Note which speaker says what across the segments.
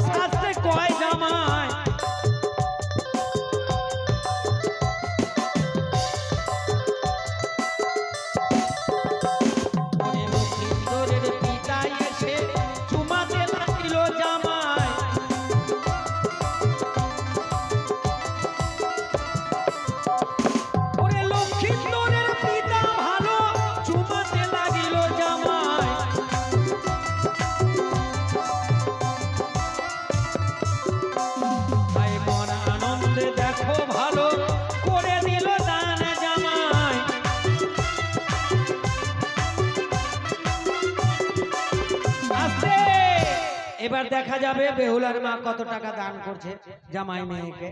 Speaker 1: Oscars. এবার দেখা যাবে বেহুলার মা কত টাকা দান করছে জামাই মেয়েকে।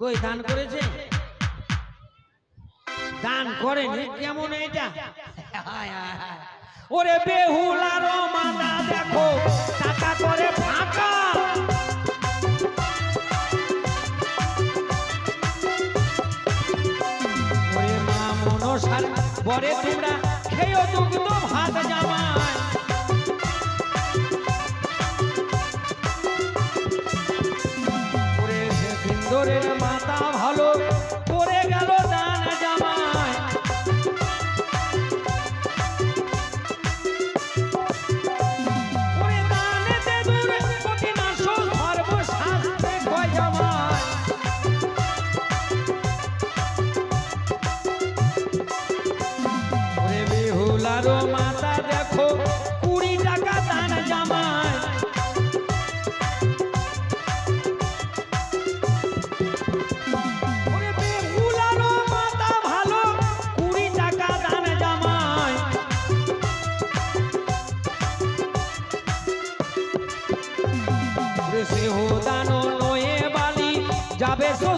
Speaker 1: কই, দান করেছে? দান করেনি? কেমন এটা ওরে বেহুলার মানা দেখো, টাকা করে ফাঁকা। ওরে মা, মনসার বরে তোমরা খেয়েও দুগ্ধ। besos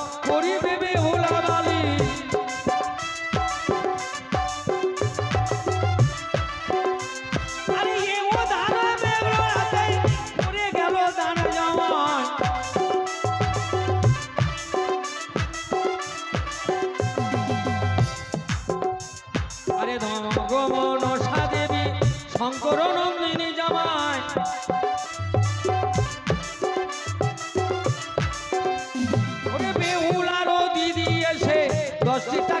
Speaker 1: দশটি টাকা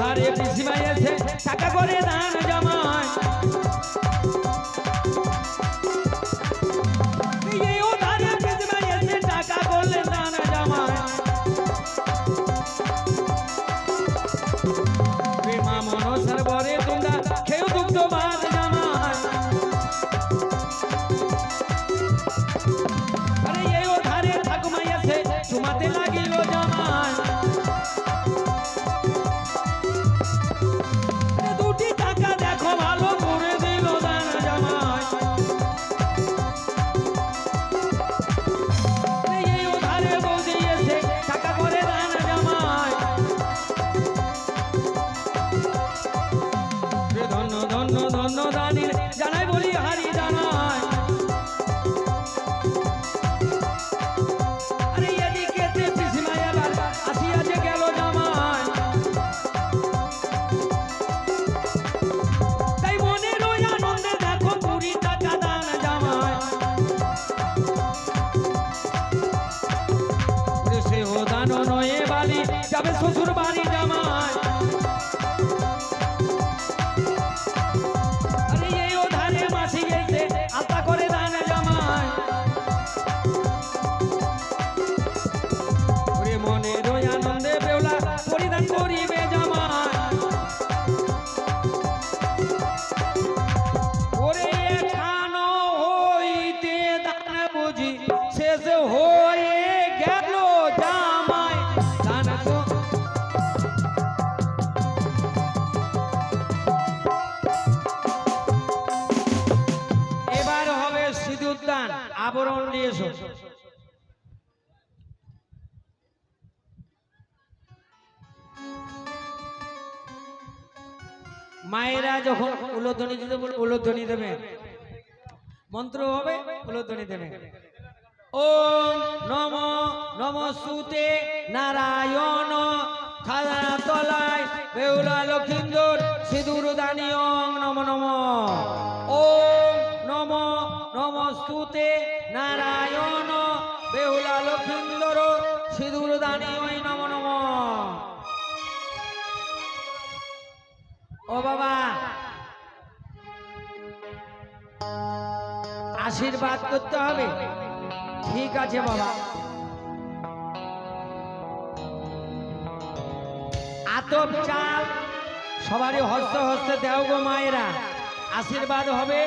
Speaker 1: এই উধারে পিসিমা এসে টাকা করে দান জামাই এই উধারে পিসিমা দান নয়ে বালি যাবে শ্বশুর বাড়ি জামাই। এসো মায়েরা যখন উলোধ্বনি দিতে বলে, উলোধ্বনি দেবে। মন্ত্র হবে, উলোধ্বনি দেবে। ওম নম নম সুতে নারায়ণ। খাজা তলায় বেউলা লক্ষিন্দর সিঁদুর দানিয়ং নম নম। ওম নম নম সুতে নারায়ণ বেহুলা লক্ষিন্দর সিঁদুর দানিয়ং নম নম। ও বাবা, আশীর্বাদ করতে হবে। ঠিক আছে বাবা। আতপ চাল, সবারই হস্ত হস্তে দেও গো মায়েরা। আশীর্বাদ হবে।